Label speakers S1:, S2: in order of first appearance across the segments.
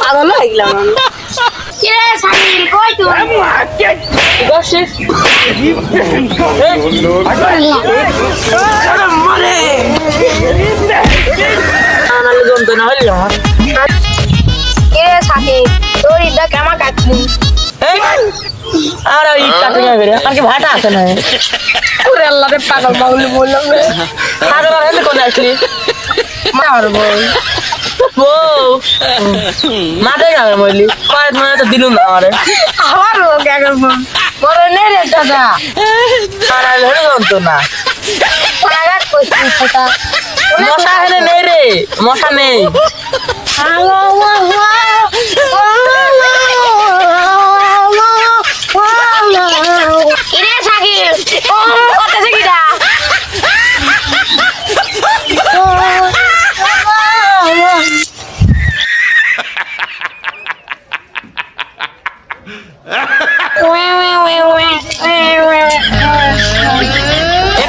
S1: পাগল হয়ে গেলাম আমি।
S2: কিরে সামিল? কই তুই?
S1: মারে হইলি
S2: সাকিব তোর ইদা কেমন কাটলি?
S1: আর ইট কাটে না করে আর কি ভাটা আছে না?
S2: ওরে আল্লাহ রে পাগল পাগল বললাম
S1: পাগল আর হেলে কোন আসলি?
S2: মার বল
S1: বউ মাঠে যাবে মরলি? কয়েক মনে তো দিলুম না আমারে।
S2: আমার লোক এখন বড় নে রে দাদা
S1: আনালে হেলে জানতো না
S2: পাগাত করছি
S1: মশা হেলে নেই রে মশা নেই।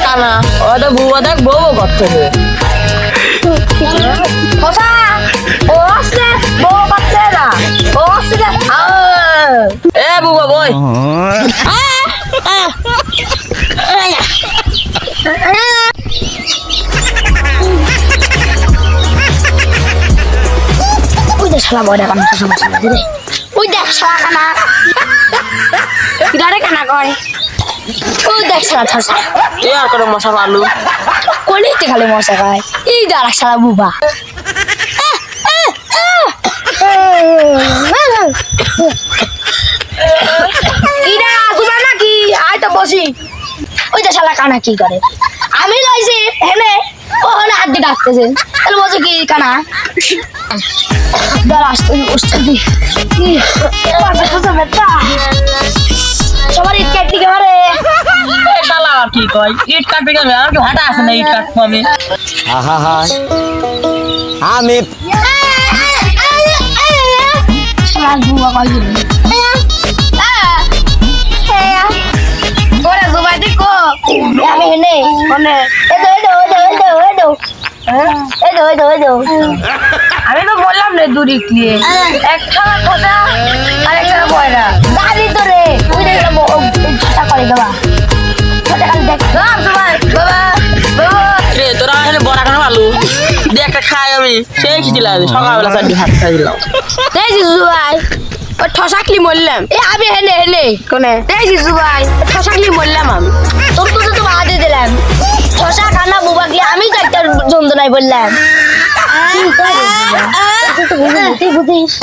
S2: কানা ও
S1: তো বুয়া দেখ বউ করতে
S2: কথা ও আসছে বউ করতে না ও আসছে
S1: এ বুবা বই
S2: শালা বয় না কানা শালা আছে রে ওই দেখ শালা কানা কিদারে কানা কয়? ওই দেখ শালা ঠসা
S1: এ আর করে মশা পালু?
S2: কলিতে খালি মশা খায় এই দাঁড়া শালা বুবা। ইরা তোমার নাকি? আয় তো বসি। ওই যে শালা কানা কি করে? আমি লইছি হেনে ওখানে হাত দিয়ে ডাকতেছে তাহলে বলছে কি কানা দাঁড়া আসতে বসতে সবার ইট কাটতে
S1: গেলে ঠিক হয় ইট কাটতে গেলে আর আমি
S3: মানে আমি
S1: তো বললাম রে দূরি ক্লিয়ে
S2: একটা কথা আর একটা বয়রা দাদি তো রে ওই করে
S1: তোরা বড়া কেন একটা খাই আমি। সেই সকালবেলা চারটি ভাত খাই দিলাম।
S2: এই জিজু ভাই। ও ঠসাকলি মরলাম? এ আমি হেনে হেনে কোনে? এই জিজু ভাই। ঠসাকলি মরলাম আমি? তোর তো তো বাদে দিলাম। ঠসা খানা বুবা গিয়ে আমি তো একটা যন্ত্রণায় বললাম বুঝিস